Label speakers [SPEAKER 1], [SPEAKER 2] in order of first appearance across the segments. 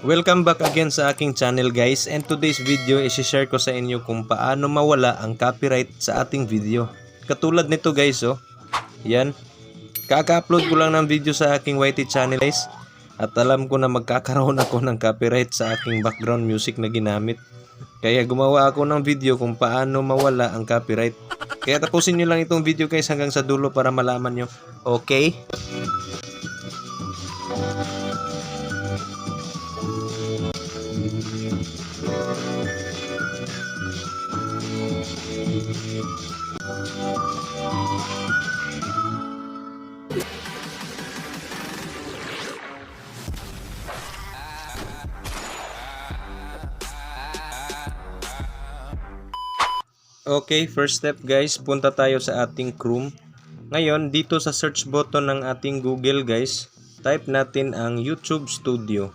[SPEAKER 1] Welcome back again sa aking channel guys and today's video i-share ko sa inyo kung paano mawala ang copyright sa ating video. Katulad nito guys oh. Yan. Kaka-upload ko lang ng video sa aking YT channel guys. At alam ko na magkakaroon ako ng copyright sa aking background music na ginamit. Kaya gumawa ako ng video kung paano mawala ang copyright. Kaya tapusin nyo lang itong video guys hanggang sa dulo para malaman nyo. Okay? Okay, first step guys, punta tayo sa ating Chrome. Ngayon, dito sa search button ng ating Google guys, type natin ang YouTube Studio.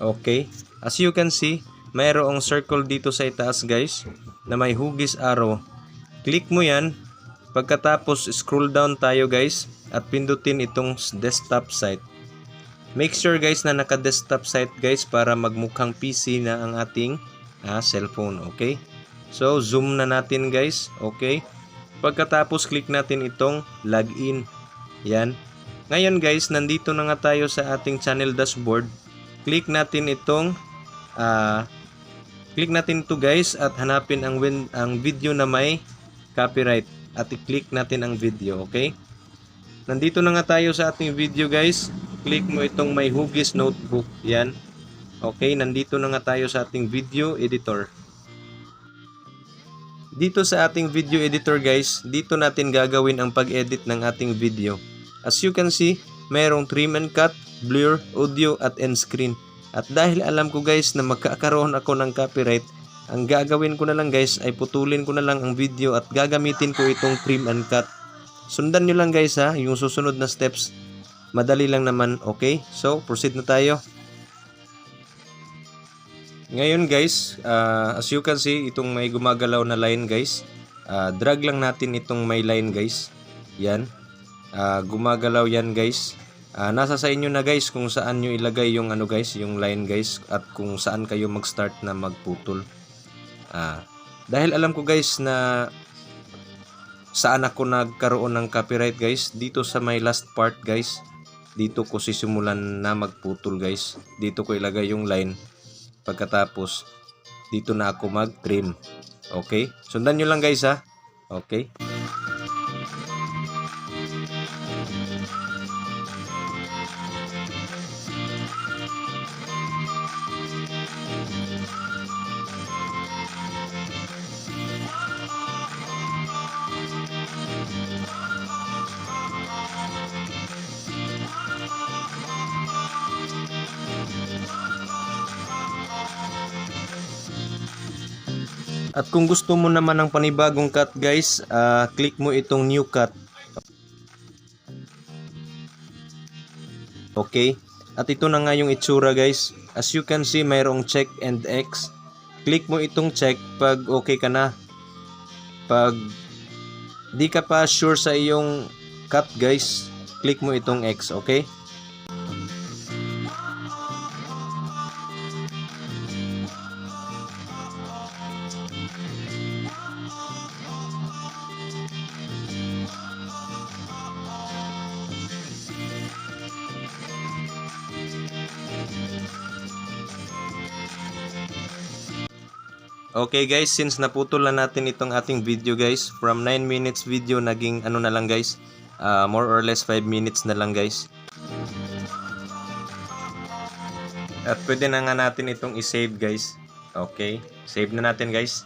[SPEAKER 1] Okay, as you can see, mayroong circle dito sa itaas guys, na may hugis arrow. Click mo yan, pagkatapos scroll down tayo guys, at pindutin itong desktop site. Make sure guys na naka-desktop site guys para magmukhang PC na ang ating ah, cellphone, okay? So, zoom na natin guys. Okay. Pagkatapos, click natin itong login. Yan. Ngayon guys, nandito na nga tayo sa ating channel dashboard. Click natin itong ah click natin ito guys at hanapin ang win, ang video na may copyright at i-click natin ang video, okay? Nandito na nga tayo sa ating video guys. Click mo itong may hugis notebook. Yan. Okay, nandito na nga tayo sa ating video editor. Dito sa ating video editor guys, dito natin gagawin ang pag-edit ng ating video. As you can see, mayroong trim and cut, blur, audio at end screen. At dahil alam ko guys na magkakaroon ako ng copyright, ang gagawin ko na lang guys ay putulin ko na lang ang video at gagamitin ko itong trim and cut. Sundan nyo lang guys ha, yung susunod na steps. Madali lang naman, okay? So, proceed na tayo. Ngayon guys, ah, as you can see, itong may gumagalaw na line guys, ah, drag lang natin itong may line guys. Yan. Ah, gumagalaw yan guys. Ah, nasa sa inyo na guys kung saan nyo ilagay yung ano guys, yung line guys at kung saan kayo mag-start na magputol. Ah, dahil alam ko guys na saan ako nagkaroon ng copyright guys, dito sa may last part guys, dito ko sisimulan na magputol guys. Dito ko ilagay yung line Pagkatapos, dito na ako mag-trim. Okay? Sundan nyo lang guys ha. Okay? At kung gusto mo naman ng panibagong cut guys, ah, click mo itong new cut. Okay? At ito na nga yung itsura guys. As you can see, mayroong check and X. Click mo itong check pag okay ka na. Pag di ka pa sure sa iyong cut guys, click mo itong X, okay? Okay guys, since naputol na natin itong ating video guys, from 9 minutes video naging ano na lang guys, ah, more or less 5 minutes na lang guys. At pwede na nga natin itong i-save guys. Okay, save na natin guys.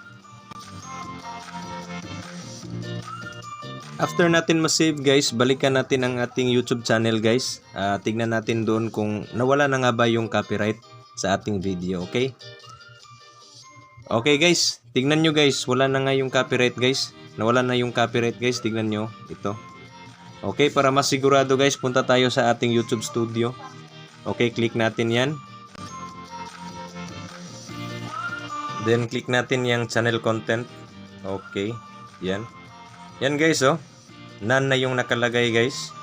[SPEAKER 1] After natin ma-save guys, balikan natin ang ating YouTube channel guys. Ah, tignan natin doon kung nawala na nga ba yung copyright sa ating video, okay? Okay guys, tignan nyo guys, wala na nga yung copyright guys. Nawala na yung copyright guys, tignan nyo ito. Okay, para mas sigurado guys, punta tayo sa ating YouTube studio. Okay, click natin yan. Then click natin yung channel content. Okay, yan. Yan guys oh. None na yung nakalagay guys.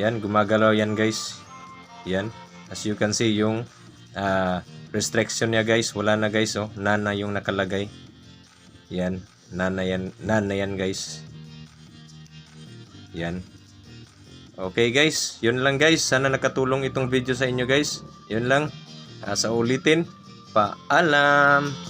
[SPEAKER 1] Yan, gumagalaw yan guys. Yan. As you can see, yung ah, restriction niya guys. Wala na guys oh. Nana yung nakalagay. Yan. Nana yan. Nana yan guys. Yan. Okay guys. Yun lang guys. Sana nakatulong itong video sa inyo guys. Yun lang. Ah, sa ulitin. Paalam.